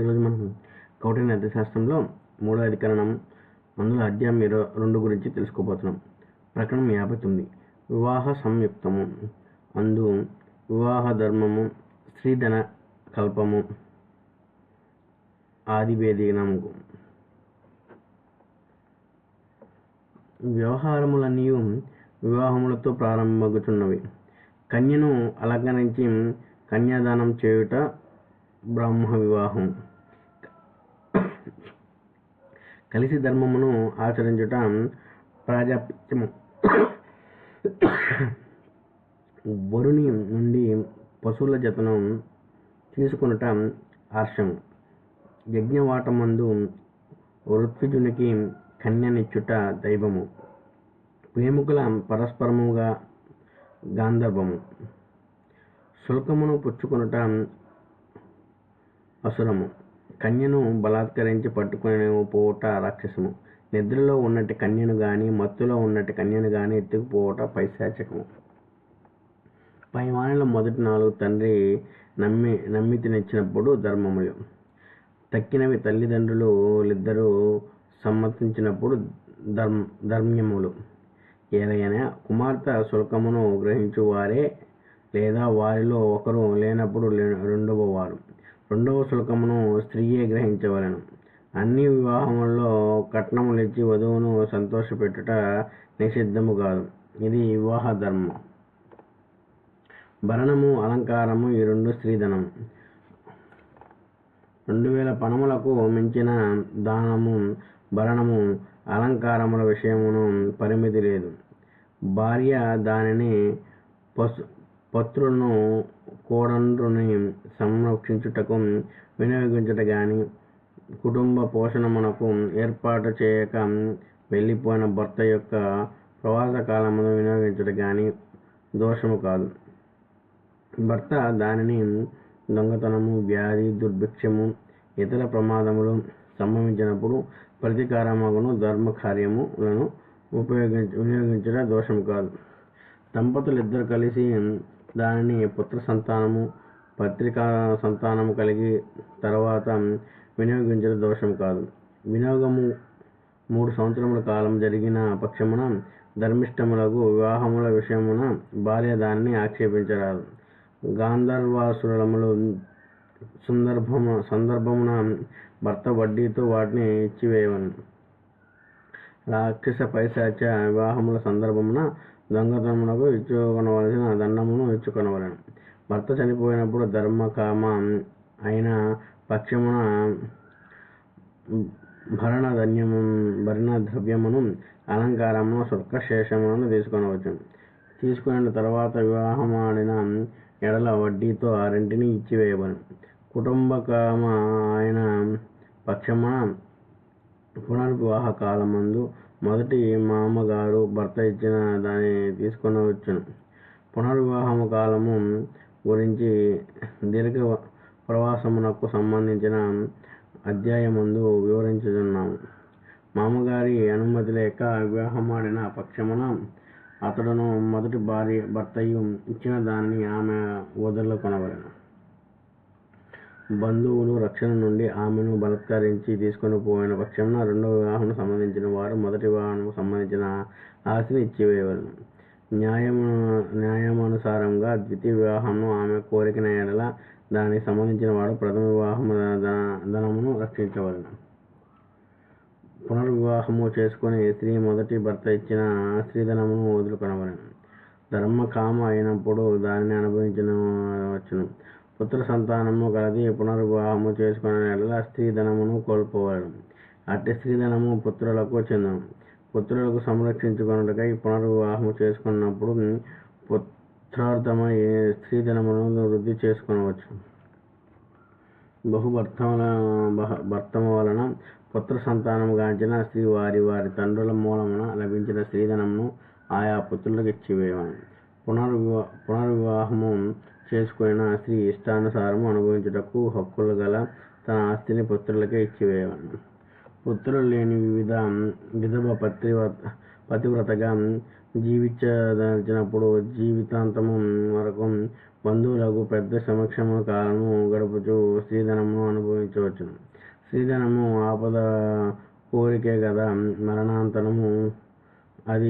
ఈరోజు మనం కౌటిల్య అర్థశాస్త్రంలో మూడో అధికరణం అందులో అధ్యాయం ఇరవై రెండు గురించి తెలుసుకోబోతున్నాం. ప్రకరణం యాభై తొమ్మిది. వివాహ సంయుక్తము. అందు వివాహ ధర్మము స్త్రీధన కల్పము ఆదివేదినము వ్యవహారములన్నీ వివాహములతో ప్రారంభమగుచున్నవి. కన్యను అలంకరించి కన్యాదానం చేయుట బ్రహ్మ వివాహం కలిసి ధర్మమును ఆచరించుట ప్రాజాప్యము. వరుని నుండి పశువుల జతను తీసుకొనుట ఆర్షము యజ్ఞవాటమందు ఋత్విజునికి కన్యనిచ్చుట దైవము. ప్రేమికుల పరస్పరముగా గాంధర్వము. శుల్కమును పుచ్చుకొనుట అసురము. కన్యను బలాత్కరించి పట్టుకుని పోవుట రాక్షసము నిద్రలో ఉన్నట్టు కన్యను గాని మత్తులో ఉన్నట్టు కన్యను గాని ఎత్తుకుపోవట పైశాచకము. పైవాణిలో మొదటి నాలుగు తండ్రి నమ్మి నమ్మితినిచ్చినప్పుడు ధర్మములు. తక్కినవి తల్లిదండ్రులు ఇద్దరు సమ్మతించినప్పుడు ధర్మ ధర్మ్యములు. ఏదైనా కుమార్తె శుల్కమును గ్రహించువారే లేదా వారిలో ఒకరు లేనప్పుడు రెండవ వారు రెండవ శుల్కమును స్త్రీయే గ్రహించవలను. అన్ని వివాహములలో కట్నములు ఇచ్చి వధువును సంతోషపెట్టుట నిషిద్ధము కాదు. ఇది వివాహ ధర్మం. భరణము అలంకారము ఈ రెండు స్త్రీధనం. రెండు వేల పణములకు మించిన దానము భరణము అలంకారముల విషయమును పరిమితి లేదు. భార్య దానిని పశు పత్రులను కోడండ్రుని సంరక్షించుటకు వినియోగించుట గాని కుటుంబ పోషణమునకు ఏర్పాటు చేయక వెళ్ళిపోయిన భర్త యొక్క ప్రవాస కాలమును వినియోగించుట గాని దోషము కాదు. భర్త దానిని దొంగతనము వ్యాధి దుర్భిక్షము ఇతర ప్రమాదములు సంభవించినప్పుడు ప్రతీకారమగును ధర్మ కార్యములను ఉపయోగించ వినియోగించడం దోషం కాదు. దంపతులు ఇద్దరు కలిసి దానిని పుత్ర సంతానము పత్రికా సంతానము కలిగి తర్వాత వినియోగించడం దోషం కాదు. వినియోగము మూడు సంవత్సరముల కాలం జరిగిన పక్షమున ధర్మిష్టములకు వివాహముల విషయమున భార్య దానిని ఆక్షేపించరాదు. గాంధర్వాసురములు సందర్భము సందర్భమున భర్త వడ్డీతో వాటిని ఇచ్చివేయవను రాక్షస పైశాచ వివాహముల సందర్భమున దొంగతనమునకు ఇచ్చుకొనవలసిన దండమును ఇచ్చుకొనవలను భర్త చనిపోయినప్పుడు ధర్మకామ అయిన పక్షమున భరణ ధన్యము భరణ ద్రవ్యమును అలంకారమును శుల్కశేషములను తీసుకొనవచ్చు తీసుకున్న తర్వాత వివాహం ఆడిన ఎడల వడ్డీతో ఆ రెంటిని కుటుంబ కుటుంబకామ ఆయన పక్షమున పునర్వివాహ కాలమందు మొదటి మామగారు భర్త ఇచ్చిన దాన్ని తీసుకొనవచ్చును. పునర్వివాహము కాలము గురించి దీర్ఘ ప్రవాసమునకు సంబంధించిన అధ్యాయమందు వివరించుచున్నాము. మామగారి అనుమతి లేక వివాహమాడిన పక్షమున అతడును మొదటి భార్య భర్తయు ఇచ్చిన దానిని ఆమె వదులుకొనవలెను బంధువులు రక్షణ నుండి ఆమెను బలత్కరించి తీసుకొని పోయిన పక్షమున రెండవ వివాహం సంబంధించిన వారు మొదటి వివాహం సంబంధించిన ఆస్తిని ఇచ్చివేయవలను న్యాయము న్యాయమానుసారంగా ద్వితీయ వివాహమును ఆమె కోరికన ఎడల దానికి సంబంధించిన వాడు ప్రథమ వివాహము ధనమును రక్షించవలను పునర్వివాహము చేసుకుని స్త్రీ మొదటి భర్త ఇచ్చిన స్త్రీధనమును వదులుకొనవలను ధర్మకామ అయినప్పుడు దానిని అనుభవించిన వచ్చును పుత్ర సంతానము కలది పునర్వివాహము చేసుకునే స్త్రీధనమును కోల్పోవడం అట్టి స్త్రీధనము పుత్రులకు చెందను. పుత్రులకు సంరక్షించుకున్నట్టుగా పునర్వివాహము చేసుకున్నప్పుడు పుత్రార్థమై స్త్రీధనమును వృద్ధి చేసుకునవచ్చు. బహుభర్తముల భర్తము వలన పుత్ర సంతానము గాంచిన స్త్రీ వారి వారి తండ్రుల మూలమున లభించిన స్త్రీధనమును ఆయా పుత్రులకు ఇచ్చివేయవను పునర్వివా పునర్వివాహము చేసుకున్న? స్త్రీ ఇష్టానుసారము అనుభవించుటకు హక్కులు గల తన ఆస్తిని పుత్రులకే ఇచ్చివేయవలను. పుత్రులు లేని వివిధ విధవ పత్రి పతివ్రతగా జీవించదలిచినప్పుడు జీవితాంతము వరకు బంధువులకు పెద్ద సమక్షము కాలము గడుపుచూ స్త్రీధనము అనుభవించవచ్చును. స్త్రీధనము ఆపద కోరికే కదా మరణాంతరము అది